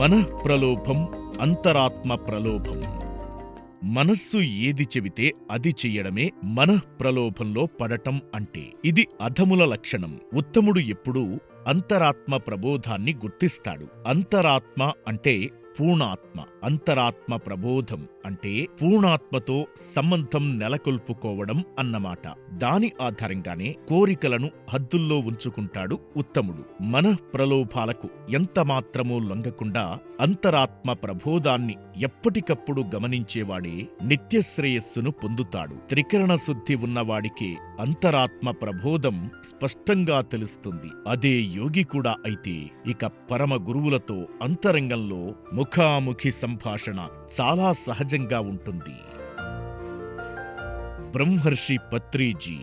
మనఃప్రలోభం అంతరాత్మ ప్రలోభం మనస్సు ఏది చెబితే అది చెయ్యడమే మనః ప్రలోభంలో పడటం అంటే. ఇది అధముల లక్షణం. ఉత్తముడు ఎప్పుడూ అంతరాత్మ ప్రబోధాన్ని గుర్తిస్తాడు. అంతరాత్మ అంటే పూర్ణాత్మ అంతరాత్మ ప్రబోధం అంటే పూర్ణాత్మతో సంబంధం నెలకొల్పుకోవడం అన్నమాట. దాని ఆధారంగానే కోరికలను హద్దుల్లో ఉంచుకుంటాడు ఉత్తముడు. మనః ప్రలోభాలకు ఎంత లొంగకుండా అంతరాత్మ ప్రబోధాన్ని ఎప్పటికప్పుడు గమనించేవాడే నిత్యశ్రేయస్సును పొందుతాడు. త్రికరణ శుద్ధి ఉన్నవాడికే అంతరాత్మ ప్రబోధం స్పష్టంగా తెలుస్తుంది. అదే యోగి కూడా అయితే ఇక పరమ గురువులతో అంతరంగంలో ముఖాముఖి సంభాషణ చాలా సహజంగా ఉంటుంది. బ్రహ్మర్షి పత్రిజీ